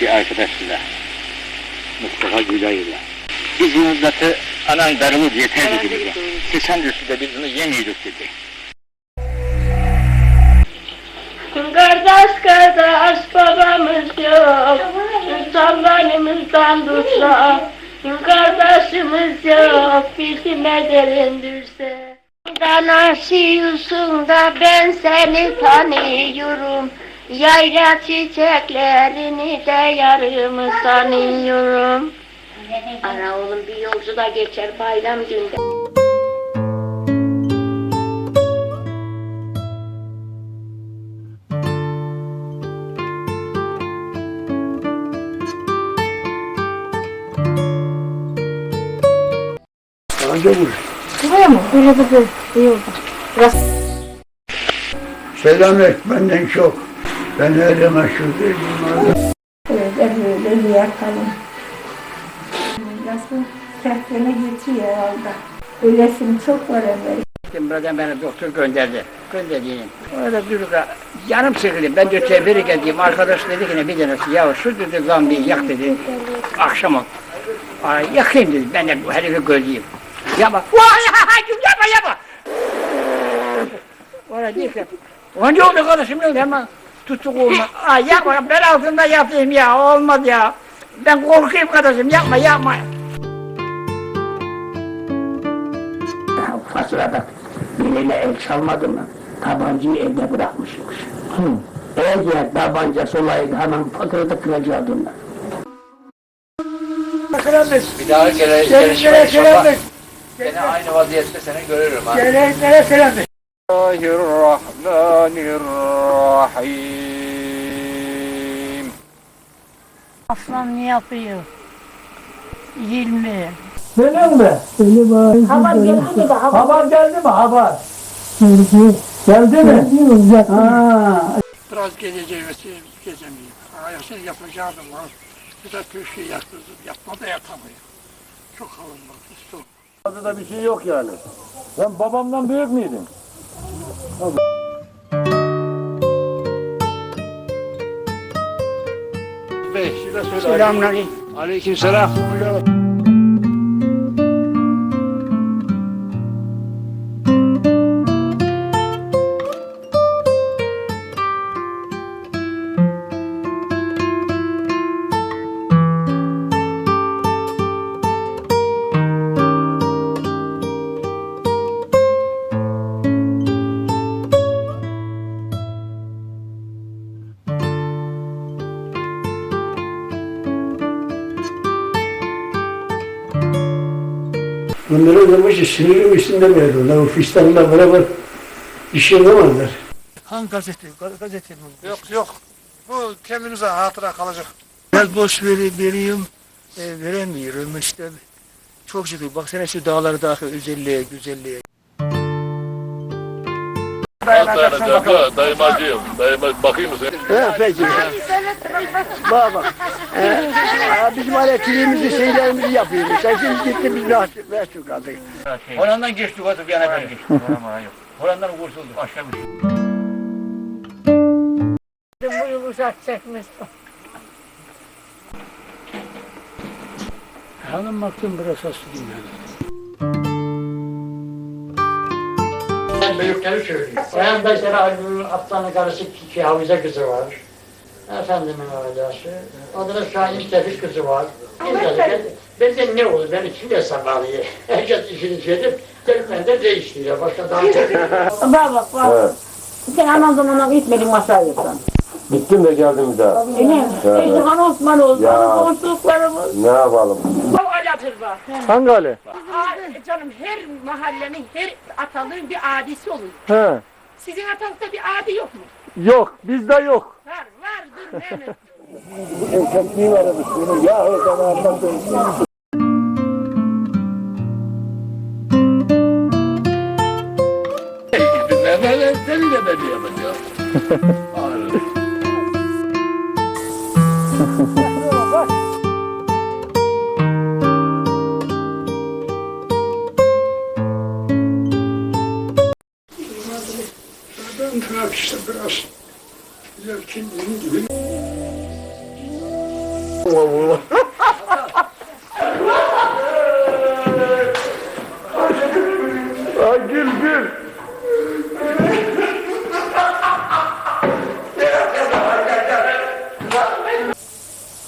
bir arkadaşıyla. Mustafa Gülay'la. Biz yıldızı anan darımız yeter dedi bize. Keşanlısı biz bunu yemiyorduk dedi. Kardeş kardeş babamız yok Sallanımızdan tutsa Kardeşimiz yok Bizim edelin düşse Danaşıyorsun da ben seni tanıyorum Yayla çiçeklerini de yarımı sanıyorum Ana oğlum bir yolcu da geçer bayram günde Buraya mı? Böyle de böyle iyi oldu. Biraz Selam et benden çok. Ben öyle meşhur değilim. öyle böyle yakalım. Nasıl kendine geçiyor herhalde. Öylesin çok var evvel. Gittim buradan beni doktor gönderdi. Gönderdiğini. Orada durduk. Yanım sıkıldı. Ben de tebrik geldim. Arkadaş dedi ki ne bir tanesi ya şu dedi gambiyi yak dedi. Akşam ol. Ay, yakayım dedi. Ben de bu herifi gözleyeyim. Yapma. Vay yapma yapma. Orada değil ki. O ne oldu kardeşim ne oldu hemen tuttuk oğlum. Ay yapma ben altında yapayım ya olmaz ya. Ben korkayım kardeşim yapma yapma. Faturada biriyle el çalmadı mı? Tabancayı evde bırakmışmış. Eğer tabancası olaydı hemen faturada kıracaktım ben. Bir daha gele, gelişme inşallah. Gene aynı vaziyette seni görürüm ha. Bismillahirrahmanirrahim. Aslan ne yapıyor? 20. Selam mi? Öyle bari. Haber geldi de haber. Haber geldi mi haber? Geldi. Geldi mi? Ha. Biraz geleceği gezemeyeyim. Ayasını yapacaktım lan. Bir de köşeyi yaktırdım. Yapma da yatamıyor. Çok alınmak istiyorum. Adada bir şey yok yani. Sen babamdan büyük müydün? Selamünaleyküm. Aleyküm Bunları demiş sinirim üstünde verdiler. O fistanla beraber iş yapamazlar. Hangi gazete? Gazete mi? Yok yok. Bu kendimize hatıra kalacak. Biraz boş veri, vereyim. E, veremiyorum işte. Çok şükür. Baksana şu dağları da özelliğe, güzelliğe. Dayanacak, dayım acıyor. Dayım bakayım mısın? He peki. bak bak. Ee, bizim elektriğimizi şeylerimizi yapıyoruz. Sen şimdi gitti biz mahsul, mahsul kaldık. Horandan geçtik oturup yana kadar geçtik. Horandan kurtulduk. Başka bir şey. Bu yıl uzak çekmiş. Hanım baktım biraz hasta Ben büyükleri söyleyeyim. Bayan mesela Aslan'ın karısı iki havize kızı var. Efendimin ailesi. Adı da Şahin Tefik kızı var. Ben, ben de ne olur? Ben kim de sabahlayı. Herkes işini şey edip ben de değiştiriyor. Başka daha Bak bak bak. Sen anan zamana gitmedin masaya yoksan. Gittim de geldim bir daha. Öyle mi? İşte Han Osman oldu. Ya. Ne yapalım? Alatır var. Hangi hali? Aa, canım her mahallenin, her atalığın bir adisi olur. He. Sizin atalıkta bir adi yok mu? Yok, bizde yok. Var, vardır mi? Erkekliği aramış bunu. Ya o zaman Gül.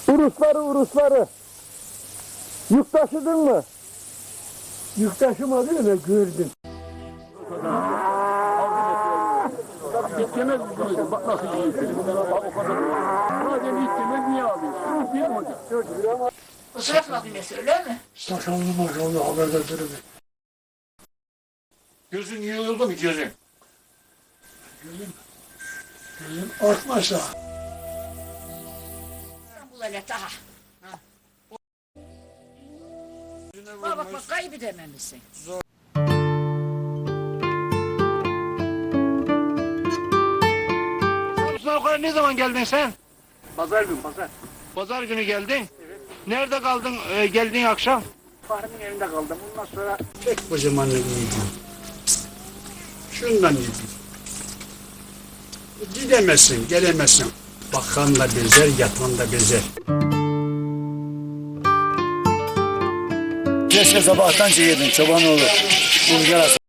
Urusları urusları. Yük taşıdın mı? Yük taşımadı ya gördüm. İstemez bunu. Bak nasıl yiyor. O kadar. Madem istemez niye alıyorsun? Değil mi hocam? Isırat makinesi öyle mi? Maşallah maşallah haberde durun. Gözün yığıldı mı gözün? Bizim artmasa. Böyle daha. Bak bak bak kaybedememişsin. Samsun'a yukarı ne zaman geldin sen? Pazar gün pazar. Pazar günü geldin. Nerede kaldın e, geldiğin akşam? Fahri'nin evinde kaldım. Ondan sonra tek kocaman ne yedim. Şundan yedim. Gidemezsin, gelemezsin. Bakanla bezer, yatan da bezer. Keşke sabahtan şey yedin çoban olur. Bulgar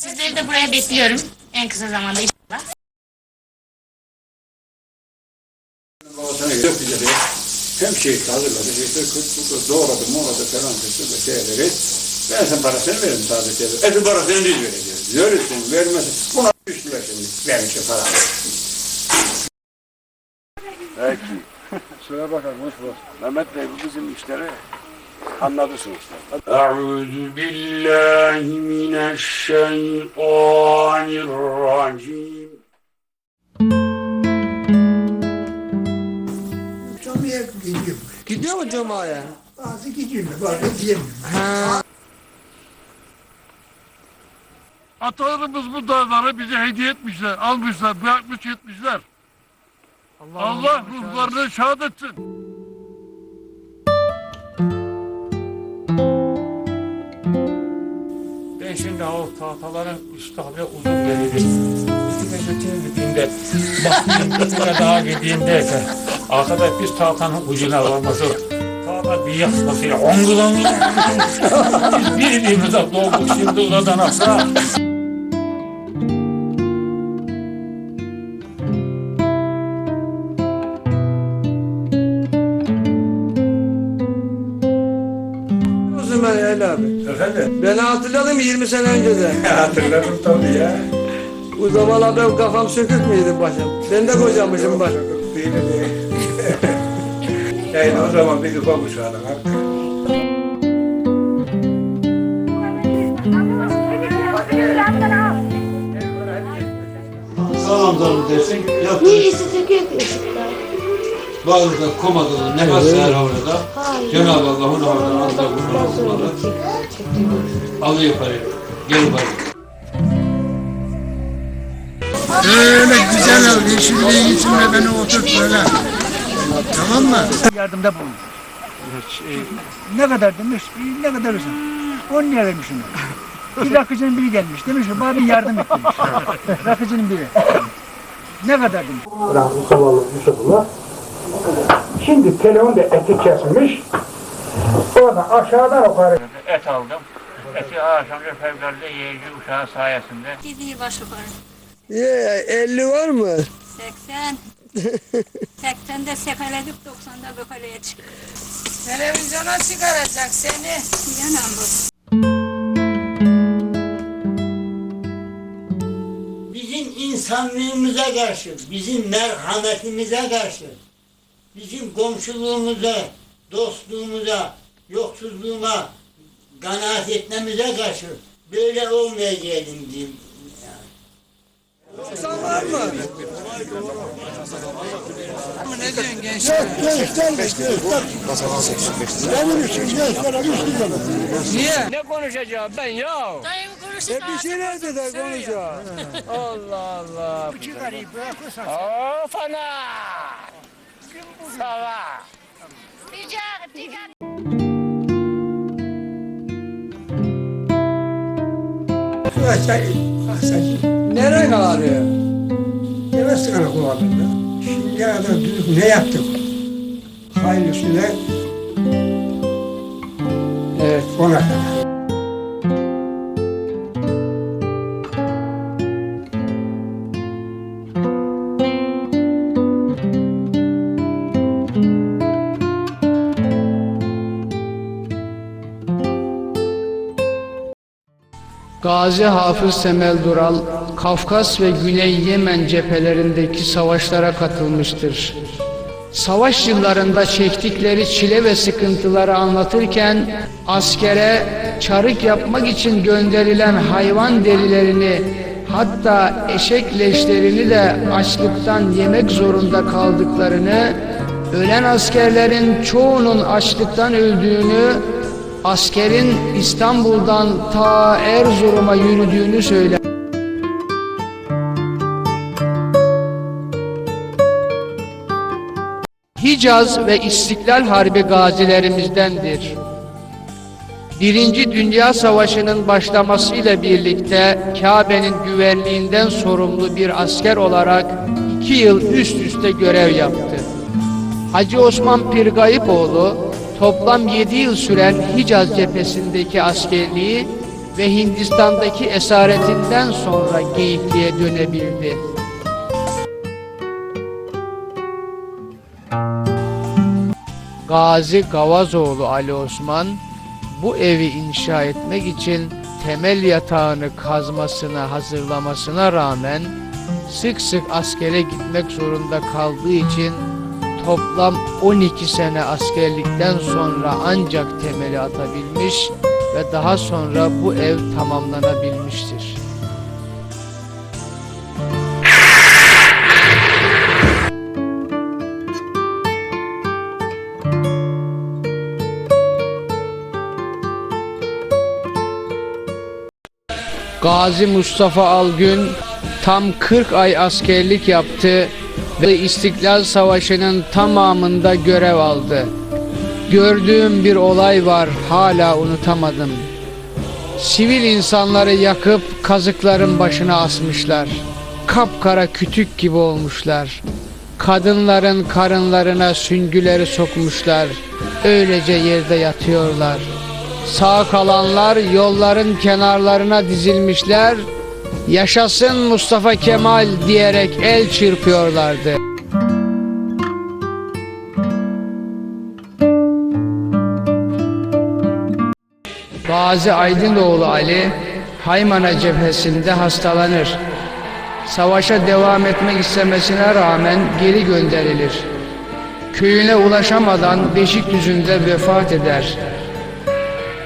Sizleri de buraya bekliyorum en kısa zamanda inşallah. Çok güzel ya. Hem şey hazırladı, işte kut doğradı, moradı falan de şeyleri. Ben sen parasını veririm sadece. Etin parasını biz vereceğiz. Verirsin, vermezsin. Buna düştüler şimdi. Vermişe para. Peki. Şuna bakalım, hoş bulduk. Mehmet Bey bu bizim işleri anladı sonuçta. Euzu billahi mineşşeytanirracim. Camiye gidiyorum. Gidiyor mu cumaya? Bazı gidiyorum, bazı gidemiyorum. Atalarımız bu dağları bize hediye etmişler, almışlar, bırakmış etmişler. Allah ruhlarını şad etsin. Şimdi o tahtaların habire uzun. Üstüne götürüldüğünde baktım buraya daha gittiğinde arkadaş biz tahtanın ucuna varması tahta bir yakmasıyla ongul ongul biz birbirimize dolduk şimdi aşağı. Uzun ben El abi. Efendim? Beni hatırladın mı 20 sene önceden? Hatırladım tabii ya. O zamanlar benim kafam sökük müydü başım? Ben de kocamışım baş. Değil değil. Yani o zaman bir kapamış adam. Sağlam zarı dersin. Yaptın. Birisi söküyor ışıklar. Bazıda komadının nefes var orada. Hayır. Cenab-ı Allah'ın oradan aldığı bunları alıyor parayı. Gel parayı. Öyle güzel ol, yeşilliğin içinde beni oturt böyle. Tamam mı? Yardımda bulun. Ne kadar demiş, ne kadar uzun. 10 lira vermişim. Bir rakıcının biri gelmiş. Demiş ki bana bir yardım et demiş. Rakıcının biri. Ne kadar demiş. Rahmi zavallı Yusuf'la. Şimdi telefon da eti kesilmiş. Orada aşağıdan yukarı Et aldım. Eti akşamca fevkalade yeyici uşağı sayesinde Gidiyor baş yukarı. Ye, 50 var mı? 80. 80'de sekaledik 90'da bökaleye çıktık. Televizyona çıkaracak seni. Yanam bu. bizim insanlığımıza karşı, bizim merhametimize karşı, bizim komşuluğumuza, dostluğumuza, yoksulluğuma kanaat etmemize karşı böyle olmayacağım diyeyim. Ne konuşacağım ben ya? Dayım konuşursa E bir şeyler de de konuşuyor. Allah Allah. Bu çıkarıyı bırakırsan Of ana! Sava! Rica, rica. Nereye ağrıyor? yine sigara kullandım ya. Şimdiye kadar düzgün ne yaptım? Hayırlısıyla Evet. ona kadar. Gazi Hafız Semel Dural, Kafkas ve Güney Yemen cephelerindeki savaşlara katılmıştır. Savaş yıllarında çektikleri çile ve sıkıntıları anlatırken askere çarık yapmak için gönderilen hayvan derilerini hatta eşek leşlerini de açlıktan yemek zorunda kaldıklarını, ölen askerlerin çoğunun açlıktan öldüğünü askerin İstanbul'dan ta Erzurum'a yürüdüğünü söyler. Hicaz ve İstiklal Harbi gazilerimizdendir. Birinci Dünya Savaşı'nın başlamasıyla birlikte Kabe'nin güvenliğinden sorumlu bir asker olarak iki yıl üst üste görev yaptı. Hacı Osman Pirgayipoğlu toplam 7 yıl süren Hicaz cephesindeki askerliği ve Hindistan'daki esaretinden sonra Geyikli'ye dönebildi. Gazi Gavazoğlu Ali Osman bu evi inşa etmek için temel yatağını kazmasına hazırlamasına rağmen sık sık askere gitmek zorunda kaldığı için toplam 12 sene askerlikten sonra ancak temeli atabilmiş ve daha sonra bu ev tamamlanabilmiştir. Gazi Mustafa Algün tam 40 ay askerlik yaptı ve İstiklal Savaşı'nın tamamında görev aldı. Gördüğüm bir olay var hala unutamadım. Sivil insanları yakıp kazıkların başına asmışlar. Kapkara kütük gibi olmuşlar. Kadınların karınlarına süngüleri sokmuşlar. Öylece yerde yatıyorlar. Sağ kalanlar yolların kenarlarına dizilmişler. Yaşasın Mustafa Kemal diyerek el çırpıyorlardı. Gazi Aydınoğlu Ali Haymana cephesinde hastalanır. Savaşa devam etmek istemesine rağmen geri gönderilir. Köyüne ulaşamadan Beşikdüzü'nde vefat eder.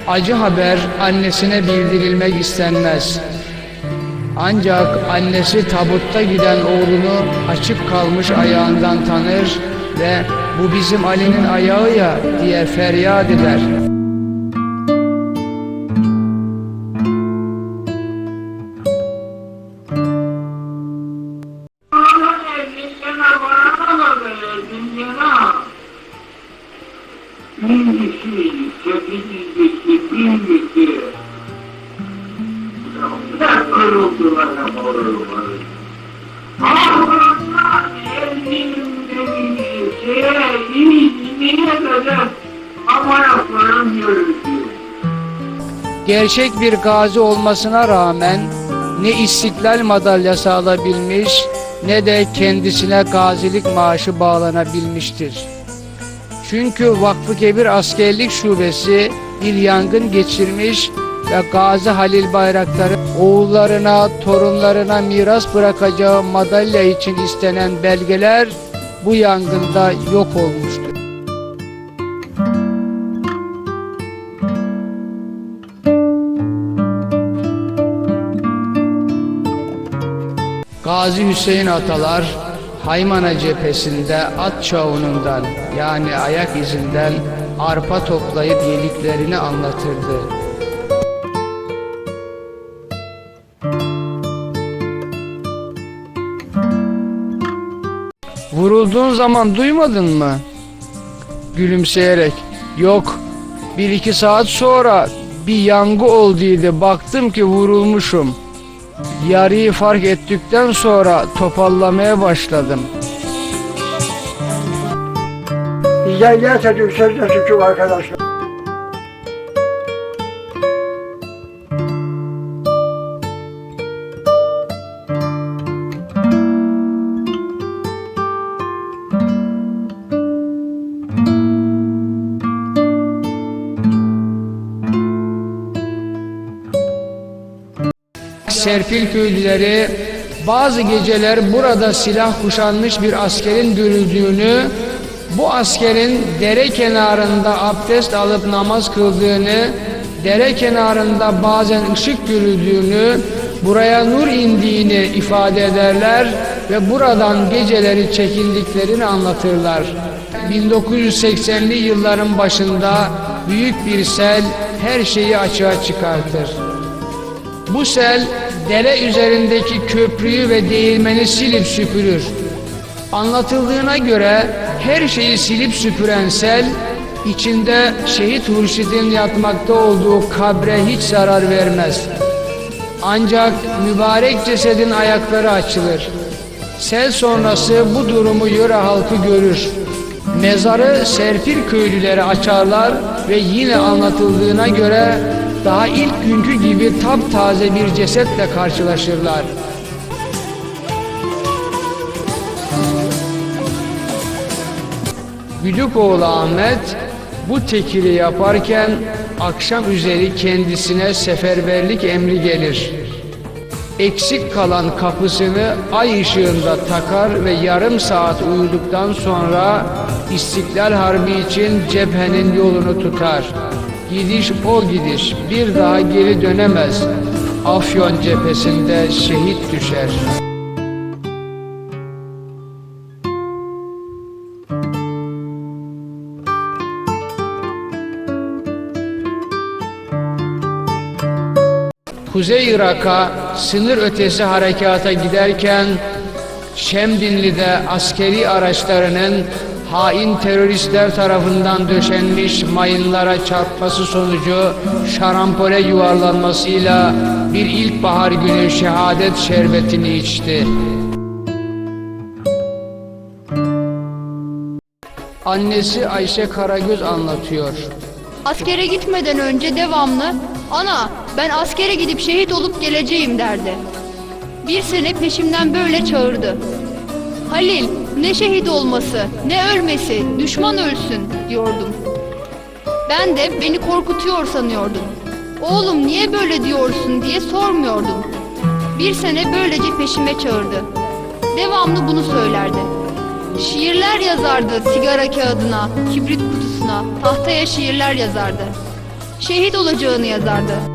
Acı haber annesine bildirilmek istenmez. Ancak annesi tabutta giden oğlunu açık kalmış ayağından tanır ve bu bizim Ali'nin ayağı ya diye feryat eder. Gerçek bir gazi olmasına rağmen ne istiklal madalyası alabilmiş ne de kendisine gazilik maaşı bağlanabilmiştir. Çünkü Vakfı Kebir Askerlik Şubesi bir yangın geçirmiş ve Gazi Halil Bayraktar'ın oğullarına, torunlarına miras bırakacağı madalya için istenen belgeler bu yangında yok olmuştur. Gazi Hüseyin Atalar Haymana cephesinde at çavunundan yani ayak izinden arpa toplayıp yediklerini anlatırdı. Vurulduğun zaman duymadın mı? Gülümseyerek. Yok. Bir iki saat sonra bir yangı olduydı. Baktım ki vurulmuşum. Yarıyı fark ettikten sonra topallamaya başladım. Bizden diyor sözde suçum arkadaşlar. Serpil köylüleri bazı geceler burada silah kuşanmış bir askerin görüldüğünü, bu askerin dere kenarında abdest alıp namaz kıldığını, dere kenarında bazen ışık görüldüğünü, buraya nur indiğini ifade ederler ve buradan geceleri çekildiklerini anlatırlar. 1980'li yılların başında büyük bir sel her şeyi açığa çıkartır. Bu sel dere üzerindeki köprüyü ve değirmeni silip süpürür. Anlatıldığına göre her şeyi silip süpüren sel içinde şehit Hurşit'in yatmakta olduğu kabre hiç zarar vermez. Ancak mübarek cesedin ayakları açılır. Sel sonrası bu durumu yöre halkı görür. Mezarı Serpil köylüleri açarlar ve yine anlatıldığına göre daha ilk günkü gibi taptaze bir cesetle karşılaşırlar. Güdükoğlu Ahmet bu tekiri yaparken akşam üzeri kendisine seferberlik emri gelir. Eksik kalan kapısını ay ışığında takar ve yarım saat uyuduktan sonra İstiklal Harbi için cephenin yolunu tutar. Gidiş o gidiş bir daha geri dönemez. Afyon cephesinde şehit düşer. Kuzey Irak'a sınır ötesi harekata giderken Şemdinli'de askeri araçlarının hain teröristler tarafından döşenmiş mayınlara çarpması sonucu şarampole yuvarlanmasıyla bir ilkbahar günü şehadet şerbetini içti. Annesi Ayşe Karagöz anlatıyor. Askere gitmeden önce devamlı ana ben askere gidip şehit olup geleceğim derdi. Bir sene peşimden böyle çağırdı. Halil ne şehit olması ne ölmesi düşman ölsün diyordum. Ben de beni korkutuyor sanıyordum. Oğlum niye böyle diyorsun diye sormuyordum. Bir sene böylece peşime çağırdı. Devamlı bunu söylerdi. Şiirler yazardı sigara kağıdına, kibrit kutusuna, tahtaya şiirler yazardı. Şehit olacağını yazardı.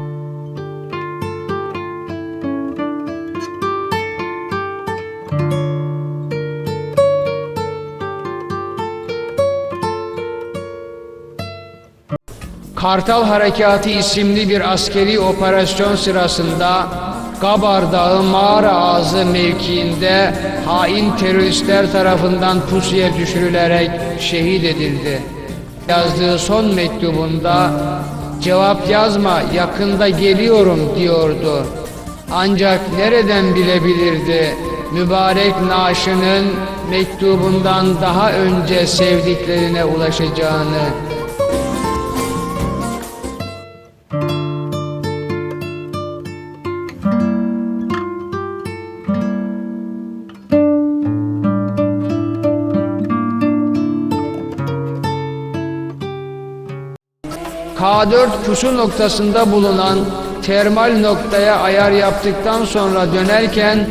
Kartal Harekatı isimli bir askeri operasyon sırasında Gabar Dağı mağara ağzı mevkiinde hain teröristler tarafından pusuya düşürülerek şehit edildi. Yazdığı son mektubunda cevap yazma yakında geliyorum diyordu. Ancak nereden bilebilirdi mübarek naaşının mektubundan daha önce sevdiklerine ulaşacağını. K4 pusu noktasında bulunan termal noktaya ayar yaptıktan sonra dönerken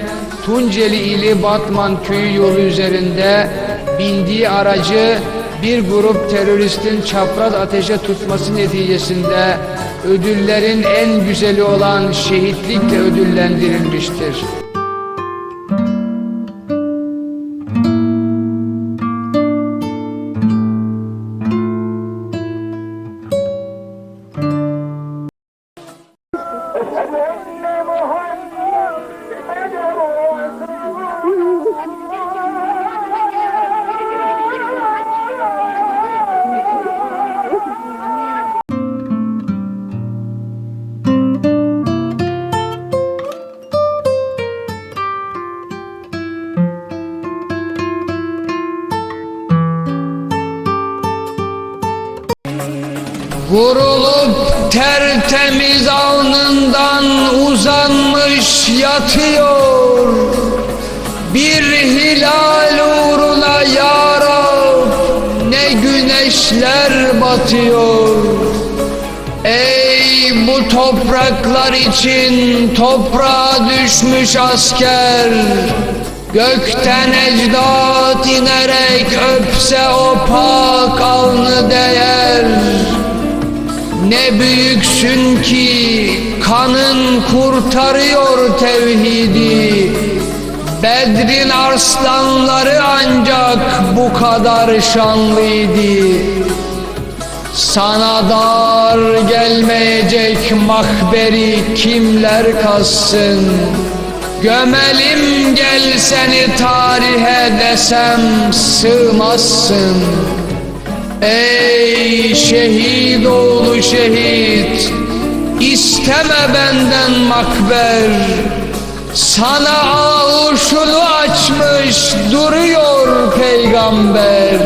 Tunceli ili Batman köyü yolu üzerinde bindiği aracı bir grup teröristin çapraz ateşe tutması neticesinde ödüllerin en güzeli olan şehitlikle ödüllendirilmiştir. Güneşler batıyor. Ey bu topraklar için toprağa düşmüş asker. Gökten ecdat inerek öpse o pak alnı değer. Ne büyüksün ki kanın kurtarıyor tevhidi Bedrin arslanları ancak bu kadar şanlıydı. Sana dar gelmeyecek mahberi kimler kassın Gömelim gel seni tarihe desem sığmazsın. Ey şehit oğlu şehit isteme benden makber Sana ağuşunu açmış duruyor peygamber